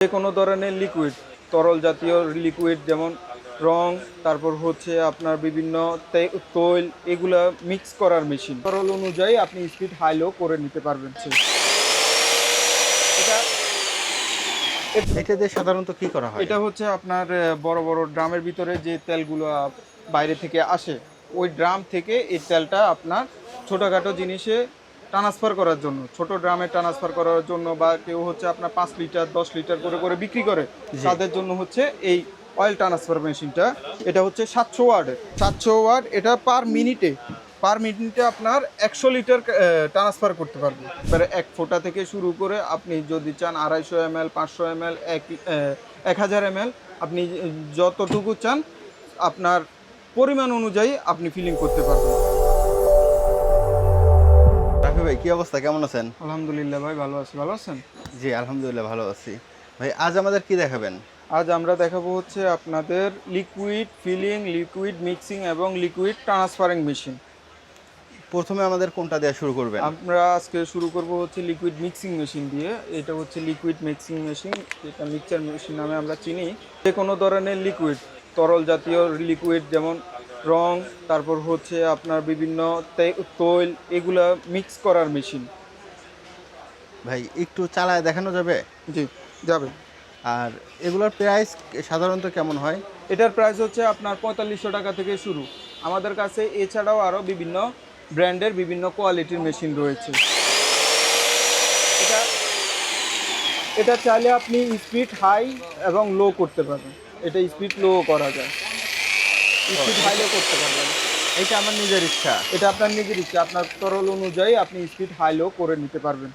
যে কোনো ধরনের লিকুইড তরল জাতীয় লিকুইড যেমন রং তারপর হচ্ছে আপনার বিভিন্ন তৈল এগুলা মিক্স করার মেশিন তরল অনুযায়ী আপনি স্পিড হাই লো করে নিতে পারবেন এটা এটা দিয়ে সাধারণত কি করা হয়? এটা হচ্ছে আপনার বড় বড় ড্রামের ভিতরে যে তেলগুলো বাইরে থেকে আসে ওই ড্রাম থেকে এই তেলটা আপনার ছোটোখাটো জিনিসে ট্রান্সফার করার জন্য ছোট ড্রামে ট্রান্সফার করার জন্য বা কেউ হচ্ছে আপনার পাঁচ লিটার দশ লিটার করে করে বিক্রি করে তাদের জন্য হচ্ছে এই অয়েল ট্রান্সফার মেশিনটা এটা হচ্ছে সাতশো ওয়ার্ডের সাতশো ওয়ার্ড এটা পার মিনিটে পার মিনিটে আপনার একশো লিটার ট্রান্সফার করতে পারবে। এবারে এক ফোঁটা থেকে শুরু করে আপনি যদি চান আড়াইশো এম এল পাঁচশো এম এল এক এক হাজার এম এল আপনি যতটুকু চান আপনার পরিমাণ অনুযায়ী আপনি ফিলিং করতে পারবেন। কি অবস্থা? কেমন আছেন? আলহামদুলিল্লাহ ভাই ভালো আছি। ভালো আছেন? জি আলহামদুলিল্লাহ ভালো আছি। ভাই আজ আমাদের কি দেখাবেন? আজ আমরা দেখাবো হচ্ছে আপনাদের লিকুইড ফিলিং লিকুইড মিক্সিং এবং লিকুইড ট্রান্সফারিং মেশিন প্রথমে আমাদের কোনটা দেওয়া শুরু করবেন? আমরা আজকে শুরু করব হচ্ছে লিকুইড মিক্সিং মেশিন দিয়ে। এটা হচ্ছে লিকুইড মিক্সিং মেশিন যেটা মিক্সচার মেশিন নামে আমরা চিনি। যে কোনো ধরনের লিকুইড তরল জাতীয় লিকুইড যেমন রং তারপর হচ্ছে আপনার বিভিন্ন তৈল এগুলা মিক্স করার মেশিন ভাই একটু চালায় দেখানো যাবে? জি যাবে। আর এগুলোর প্রাইস সাধারণত কেমন হয়? এটার প্রাইস হচ্ছে আপনার পঁয়তাল্লিশশো টাকা থেকে শুরু। আমাদের কাছে এছাড়াও আরও বিভিন্ন ব্র্যান্ডের বিভিন্ন কোয়ালিটির মেশিন রয়েছে। এটা এটা চাইলে আপনি স্পিড হাই এবং লো করতে পারবেন এটা স্পিড লো করা যায়। স্পিড হাই লো করতে পারবেন। এটা আমার নিজের ইচ্ছা। এটা আপনার নিজের ইচ্ছা। আপনার তরল অনুযায়ী আপনি স্পিড হাই লো করে নিতে পারবেন।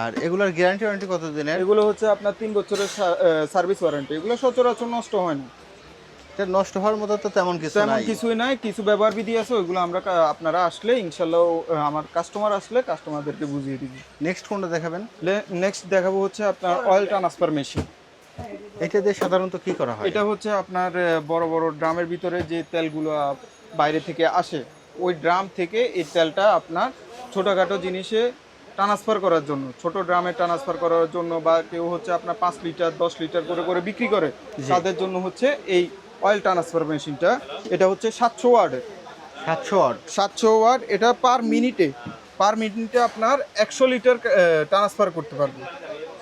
আর এগুলোর গ্যারান্টি ওয়ারেন্টি কত দিনের এগুলো হচ্ছে আপনার তিন বছরের সার্ভিস ওয়ারেন্টি এগুলো সচরাচর নষ্ট হয় না। এটা নষ্ট হওয়ার মতো তো তেমন কিছু তেমন কিছুই নাই। কিছু ব্যবহার বিধি আছে ওইগুলো আমরা আপনারা আসলে ইনশাল্লাহ আমার কাস্টমার আসলে কাস্টমারদেরকে বুঝিয়ে দিবি। নেক্সট কোনটা দেখাবেন? নেক্সট দেখাবো হচ্ছে আপনার অয়েল ট্রান্সফার মেশিন এটা দিয়ে সাধারণত কি করা হয়? এটা হচ্ছে আপনার বড় বড় ড্রামের ভিতরে যে তেলগুলো বাইরে থেকে আসে ওই ড্রাম থেকে এই তেলটা আপনার ছোটোখাটো জিনিসে ট্রান্সফার করার জন্য ছোট ড্রামে ট্রান্সফার করার জন্য বা কেউ হচ্ছে আপনার পাঁচ লিটার দশ লিটার করে করে বিক্রি করে তাদের জন্য হচ্ছে এই অয়েল ট্রান্সফার মেশিনটা এটা হচ্ছে সাতশো ওয়ার্ডের সাতশো ওয়াট? সাতশো ওয়ার্ড এটা পার মিনিটে পার মিনিটে আপনার একশো লিটার ট্রান্সফার করতে পারবে।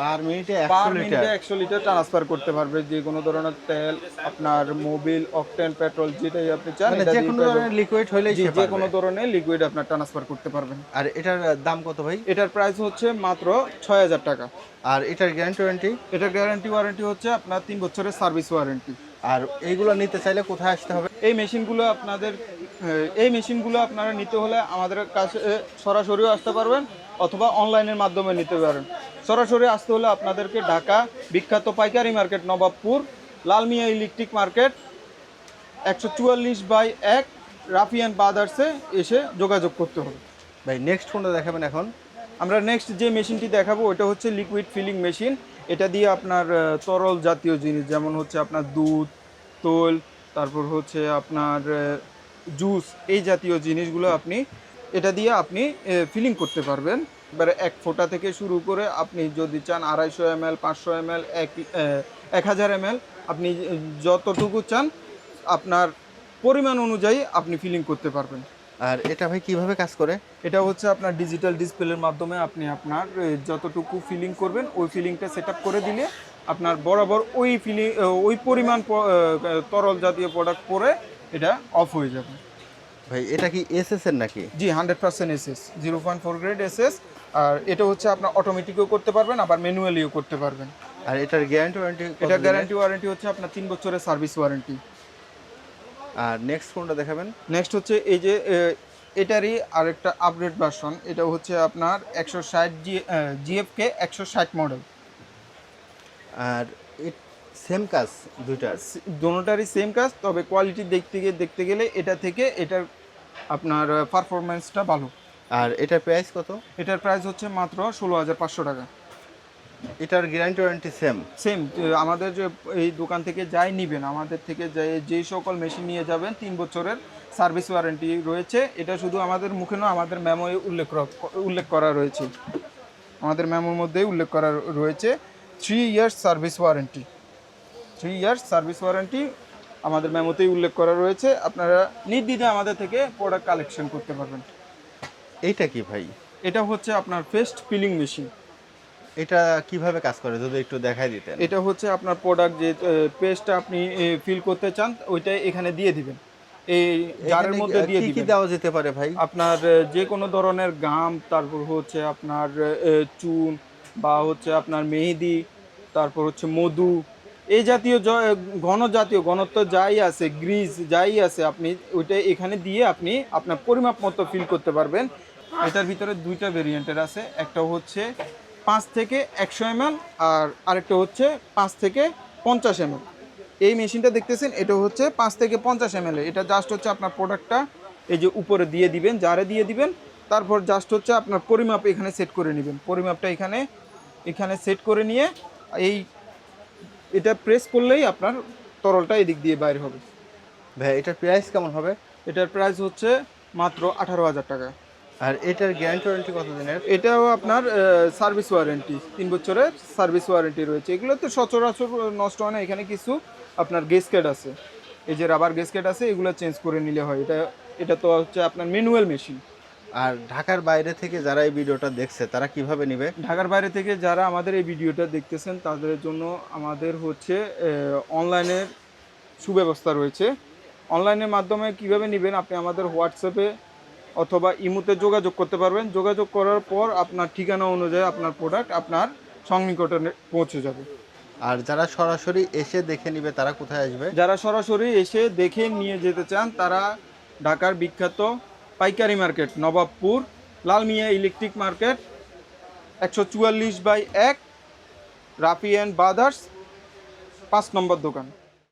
পার মিনিটে পার একশো লিটার। মিনিটে একশো লিটার ট্রান্সফার করতে পারবে যে কোনো ধরনের তেল আপনার মোবিল অকটেন পেট্রোল যেটাই আপনি চান মানে যে কোনো ধরনের লিকুইড জি, সে যে কোনো ধরনের লিকুইড আপনার ট্রান্সফার করতে পারবেন। আর এটার দাম কত ভাই? এটার প্রাইস হচ্ছে মাত্র ছয় হাজার টাকা। আর এটার গ্যারান্টি ওয়ারেন্টি এটার গ্যারান্টি ওয়ারেন্টি হচ্ছে আপনার তিন বছরের সার্ভিস ওয়ারেন্টি আর এইগুলো নিতে চাইলে কোথায় আসতে হবে? এই মেশিনগুলো আপনাদের এই মেশিনগুলো আপনারা নিতে হলে আমাদের কাছে সরাসরিও আসতে পারবেন। অথবা অনলাইনের মাধ্যমে নিতে পারেন। সরাসরি আসতে হলে আপনাদেরকে ঢাকা বিখ্যাত পাইকারি market Nawabpur Lalmia electric market একশো চুয়াল্লিশ বাই এক রাফিয়ান বাদার্সে এসে যোগাযোগ করতে হবে। ভাই নেক্সট কোনটা দেখাবেন এখন? আমরা নেক্সট যে মেশিনটি দেখাবো ওটা হচ্ছে লিকুইড ফিলিং মেশিন এটা দিয়ে আপনার তরল জাতীয় জিনিস যেমন হচ্ছে আপনার দুধ তোল তারপর হচ্ছে আপনার জুস এই জাতীয় জিনিসগুলো আপনি এটা দিয়ে আপনি ফিলিং করতে পারবেন। এবারে এক ফোঁটা থেকে শুরু করে আপনি যদি চান আড়াইশো এম এল পাঁচশো এম এল এক এক হাজার এম এল আপনি যতটুকু চান আপনার পরিমাণ অনুযায়ী আপনি ফিলিং করতে পারবেন। আর এটা ভাই কীভাবে কাজ করে? এটা হচ্ছে আপনার ডিজিটাল ডিসপ্লের মাধ্যমে আপনি আপনার যতটুকু ফিলিং করবেন ওই ফিলিংটা সেট করে দিলে আপনার বরাবর ওই ফিলিং ওই পরিমাণ তরল জাতীয় প্রোডাক্ট পরে এটা অফ হয়ে যাবে। ভাই এটা কি এসএস এর নাকি? জি hundred percent SS zero point four grade SS আর এটা হচ্ছে আপনার অটোমেটিকও করতে পারবেন আবার ম্যানুয়ালিও করতে পারবেন। আর এটার গ্যারান্টি ওয়ারেন্টি এটা গ্যারান্টি ওয়ারেন্টি হচ্ছে আপনার তিন বছরের সার্ভিস ওয়ারেন্টি আর নেক্সট কোনটা দেখাবেন। নেক্সট হচ্ছে এই যে এটারই আরেকটা আপডেট ভার্সন এটা হচ্ছে আপনার একশো ষাট জি জিএফকে একশো ষাট মডেল আর সেম কাজ দুইটার। দোনোটারই সেম কাজ তবে কোয়ালিটি দেখতে গিয়ে দেখতে গেলে এটা থেকে এটার আপনার পারফরমেন্সটা ভালো। আর এটার প্রাইস কত? এটার প্রাইস হচ্ছে মাত্র ষোলো হাজার পাঁচশো টাকা। এটার গ্যারান্টি ওয়ারেন্টি সেম সেম আমাদের যে এই দোকান থেকে যাই নিবেন আমাদের থেকে যে যেই সকল মেশিন নিয়ে যাবেন তিন বছরের সার্ভিস ওয়ারেন্টি রয়েছে। এটা শুধু আমাদের মুখে নয় আমাদের মেমোয় উল্লেখ উল্লেখ করা রয়েছে। আমাদের মেমোর মধ্যেই উল্লেখ করা রয়েছে। Three years service warranty three years service warranty আমাদের মেমোতেই উল্লেখ করা রয়েছে। আপনারা নির্দ্বিধায় আমাদের থেকে প্রোডাক্ট কালেকশন করতে পারবেন। এইটা কি ভাই? এটা হচ্ছে আপনার ফেস্ট ফিলিং মেশিন এটা কীভাবে কাজ করে? যদি একটু দেখাই দিতেন। এটা হচ্ছে আপনার প্রোডাক্ট যে পেস্টটা আপনি ফিল করতে চান ওইটা এখানে দিয়ে দিবেন। এই জারের মধ্যে দিয়ে কি কি দেওয়া যেতে পারে ভাই? আপনার যে কোনো ধরনের গাম তারপর হচ্ছে আপনার চুন বা হচ্ছে আপনার মেহেদি তারপর হচ্ছে মধু এই জাতীয় ঘন জাতীয় ঘনত্ব যাই আছে গ্রিজ যাই আছে, আপনি ওইটা এখানে দিয়ে আপনি আপনার পরিমাপ মতো ফিল করতে পারবেন। এটার ভিতরে দুইটা ভেরিয়েন্টের আছে একটা হচ্ছে পাঁচ থেকে একশো এম আর আরেকটা হচ্ছে পাঁচ থেকে পঞ্চাশ এম এই মেশিনটা দেখতেছেন, এটা হচ্ছে পাঁচ থেকে পঞ্চাশ এম এটা জাস্ট হচ্ছে আপনার প্রোডাক্টটা এই যে উপরে দিয়ে দিবেন জারে দিয়ে দিবেন, তারপর জাস্ট হচ্ছে আপনার পরিমাপ এখানে সেট করে নেবেন। পরিমাপটা এখানে এখানে সেট করে নিয়ে এই এটা প্রেস করলেই আপনার তরলটা এদিক দিয়ে বাইর হবে। ভাই এটার প্রাইস কেমন হবে? এটার প্রাইস হচ্ছে মাত্র আঠারো হাজার টাকা। আর এটার গ্যারান্টি ওয়ারেন্টি কত দিনের? এটাও আপনার সার্ভিস ওয়ারেন্টি তিন বছরের সার্ভিস ওয়ারেন্টি রয়েছে। এগুলো তো সচরাচর নষ্ট হয় না এখানে কিছু আপনার গেসকেট আছে। এই যে রাবার গেসকেট আছে এগুলো চেঞ্জ করে নিলে হয়। এটা এটা তো হচ্ছে আপনার ম্যানুয়াল মেশিন আর ঢাকার বাইরে থেকে যারা এই ভিডিওটা দেখছে তারা কীভাবে নিবে? ঢাকার বাইরে থেকে যারা আমাদের এই ভিডিওটা দেখতেছেন তাদের জন্য আমাদের হচ্ছে অনলাইনের সুব্যবস্থা রয়েছে। অনলাইনের মাধ্যমে কীভাবে নেবেন আপনি আমাদের হোয়াটসঅ্যাপে অথবা ইমুতে যোগাযোগ করতে পারবেন। যোগাযোগ করার পর আপনার ঠিকানা অনুযায়ী আপনার প্রোডাক্ট আপনার সন্নিকটে পৌঁছে যাবে। আর যারা সরাসরি এসে দেখে নিবে তারা কোথায় আসবে? যারা সরাসরি এসে দেখে নিয়ে যেতে চান তারা ঢাকার বিখ্যাত পাইকারি market, Nawabpur, Lalmia electric market, একশো চুয়াল্লিশ বাই এক রাফি অ্যান্ড বাদার্স, পাঁচ নম্বর দোকান।